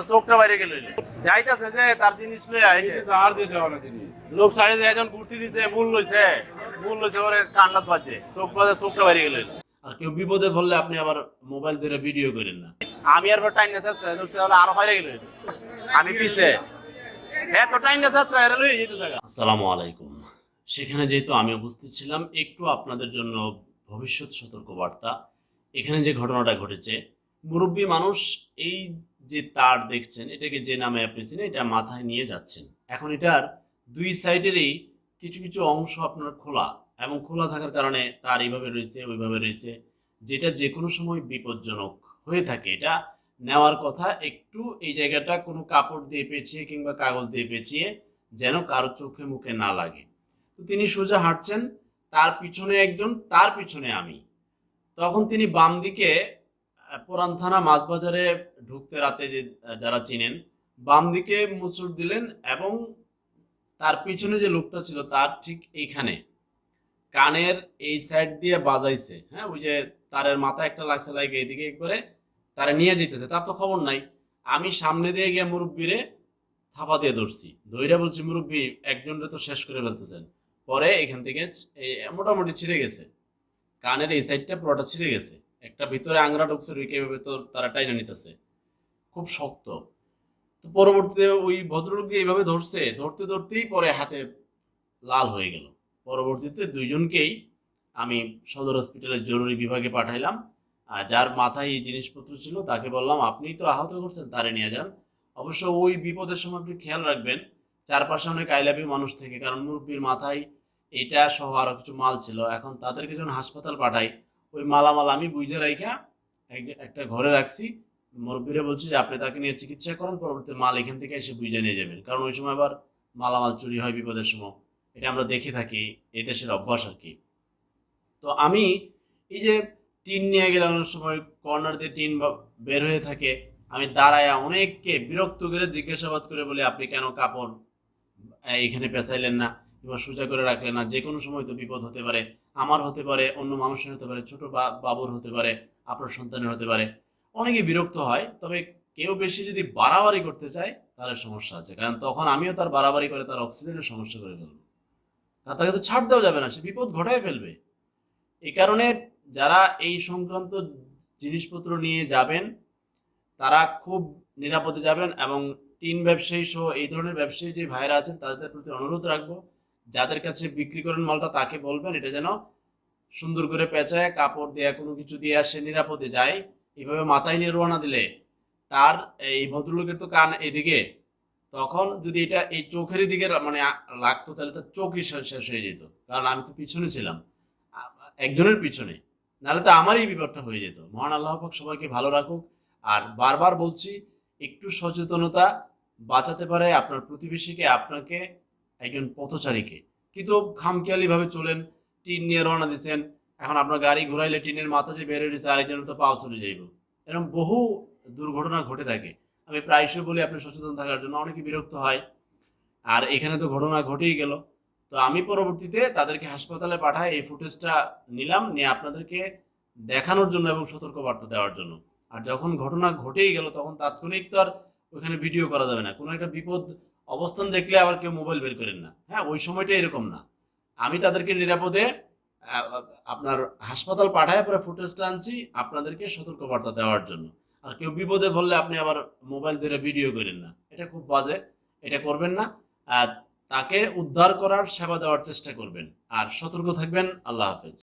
তো চোখটা বাইরে গেল। যাইতাছে যে তার জিনিস লই আই আর দিতে হবে না জিনিস। লোক সাইডে একজন ঘুরতে দিছে মূল লইছে মূল লইছে ওরে কান্নাত বাজে। চোখ বাজে চোখটা বাইরে গেল। আর কেউ বিপদে পড়লে আপনি আবার মোবাইল ধরে ভিডিও করেন না। আমি আর টাইম নেছে আরও বাইরে গেল। আমি পিছে। হ্যাঁ তো টাইম নেছে এরা লই যেতেছে আসসালামু আলাইকুম। সেখানে যেহেতু আমি উপস্থিত ছিলাম একটু আপনাদের জন্য ভবিষ্যৎ সতর্কবার্তা। এখানে যে ঘটনাটা ঘটেছে মুরব্বী মানুষ এই যে তার দেখছেন, এটাকে যে নামে আপনি চিনেন, এটা মাথায় নিয়ে যাচ্ছেন। এখন এটার দুই সাইডেরই কিছু কিছু অংশ আপনার খোলা এবং খোলা থাকার কারণে তার এইভাবে রয়েছে, ওইভাবে রয়েছে। যেটা যে কোনো সময় বিপজ্জনক হয়ে থাকে। এটা নেওয়ার কথা একটু এই জায়গাটা কোনো কাপড় দিয়ে পেঁচিয়ে কিংবা কাগজ দিয়ে পেঁচিয়ে যেন কারও চোখে মুখে না লাগে। তো তিনি সোজা হাঁটছেন, তার পিছনে একজন, তার পিছনে আমি। তখন তিনি বাম দিকে পুরান থানা মাছ বাজারে ঢুকতে রাতে যে যারা চিনেন, বাম দিকে মুচুর দিলেন এবং তার পিছনে যে লোকটা ছিল তার ঠিক এইখানে। কানের এই সাইড দিয়ে বাজাইছে হ্যাঁ? ওই যে তারের মাথা একটা লাগছে লাগে এইদিকে করে তারা নিয়ে যেতেছে তার তো খবর নাই। আমি সামনে দিয়ে গিয়ে মুরব্বীরে থাপা দিয়ে ধরছি। ধৈর্য বলছি, মুরব্বী, একজনরে তো শেষ করে ফেলতেছেন। পরে এখান থেকে মোটামুটি ছিঁড়ে গেছে। কানের এই সাইডটা পুরোটা ছিঁড়ে গেছে। একটা ভিতরে আংরা ঢুকছে রুইকে ভেতর তারা টাইনা নিতেছে। খুব শক্ত। তো পরবর্তীতে ওই ভদ্রলোককে এইভাবে ধরছে, ধরতে ধরতেই পরে হাতে লাল হয়ে গেল। পরবর্তীতে দুইজনকেই আমি সদর হসপিটালের জরুরি বিভাগে পাঠাইলাম। আর যার মাথায় এই জিনিসপত্র ছিল, তাকে বললাম, আপনি তো আহত করছেন, তারে নিয়ে যান। অবশ্য ওই বিপদের সময় আপনি খেয়াল রাখবেন, চারপাশে অনেক আইলাপি মানুষ থেকে, কারণ মুরব্বীর মাথায় এটা সহ আরও কিছু মাল ছিল। এখন তাদেরকে যখন হাসপাতাল পাঠাই ওই মালামাল আমি বুঝে রাইখা এক- একটা ঘরে রাখছি। মুরব্বীরা বলছি যে, আপনি তাকে নিয়ে চিকিৎসা করেন পরবর্তী মাল এখান থেকে এসে বুঝে নিয়ে যাবেন। কারণ ওই সময় আবার মালামাল চুরি হয় বিপদের সময়। এটা আমরা দেখে থাকি, এই দেশের অভ্যাস আর কি। তো আমি এই যে টিন নিয়ে গেলে অনেক সময় কর্নার দিয়ে টিন বের হয়ে থাকে, আমি দাঁড়ায় অনেককে বিরক্ত করে জিজ্ঞাসাবাদ করে বলি, আপনি কেন কাপড় এখানে পেঁচাইলেন না? কিংবা সোজা করে রাখলে না, যে কোনো সময় তো বিপদ হতে পারে, আমার হতে পারে, অন্য মানুষের হতে পারে, ছোট বাবুর হতে পারে, আপনার সন্তানের হতে পারে। অনেকে বিরক্ত হয়, তবে কেউ বেশি যদি বাড়াবাড়ি করতে চায়, তাহলে সমস্যা আছে, কারণ তখন আমিও তার বাড়াবাড়ি করে তার অক্সিজেনের সমস্যা করে ফেলব। আর তাকে তো ছাড় দেওয়া যাবে না, সে বিপদ ঘটায় ফেলবে। এই কারণে যারা এই সংক্রান্ত জিনিসপত্র নিয়ে যাবেন, তারা খুব নিরাপদে যাবেন এবং টিন ব্যবসায়ী সহ এই ধরনের ব্যবসায়ী যে ভাইরা আছেন, তাদের প্রতি অনুরোধ রাখব যাদের কাছে বিক্রি করেন মালটা তাকে বলবেন, এটা যেন সুন্দর করে পেঁচায়, কাপড় দেয়া কোনো কিছু দিয়ে আসে, নিরাপদে যায়। এভাবে মাথায় নিয়ে রোয়ানা দিলে তার এই ভদ্রলোকের তো কান এদিকে। তখন যদি এটা এই চোখের দিকে মানে লাগতো, তাহলে তার চোখই শেষ হয়ে যেত। কারণ আমি তো পিছনে ছিলাম। একজনের পিছনে। নাহলে তো আমারই বিপদটা হয়ে যেত। মহান আল্লাহ পাক সবাইকে ভালো রাখুক। আর বারবার বলছি, একটু সচেতনতা বাঁচাতে পারে আপনার প্রতিবেশীকে, আপনাকে একজন পথচারীকে। কিন্তু খামখেয়ালিভাবে চলেন, টিন নিয়ে রওনা দিচ্ছেন এখন আপনার গাড়ি ঘুরাইলে টিনের মাথা যে বের হয়েছে আরেকজনের তো পাও চলে যাইব। এরকম বহু দুর্ঘটনা ঘটে থাকে। আমি প্রায়শই বলি আপনি সচেতন থাকার জন্য, অনেকে বিরক্ত হয়। আর এখানে তো ঘটনা ঘটেই গেল। তো আমি পরবর্তীতে তাদেরকে হাসপাতালে পাঠাই, এই ফুটেজটা নিলাম, নিয়ে আপনাদেরকে দেখানোর জন্য এবং সতর্কবার্তা দেওয়ার জন্য। আর যখন ঘটনা ঘটেই গেল, তখন তাৎক্ষণিক তো আর ওখানে ভিডিও করা যাবে না। কোনো একটা বিপদ অবস্থান দেখলে আবার কেউ মোবাইল বের করেন না। হ্যাঁ ওই সময়টা এরকম না। আমি তাদেরকে নিরাপদে আপনার হাসপাতাল পাঠায়, পরে ফুটেজটা আনছি আপনাদেরকে সতর্কবার্তা দেওয়ার জন্য। আর কেউ বিপদে বললে আপনি আবার মোবাইল ধরে ভিডিও করেন না। এটা খুব বাজে, এটা করবেন না। তাকে উদ্ধার করার সেবা দেওয়ার চেষ্টা করবেন। আর সতর্ক থাকবেন, আল্লাহ হাফেজ।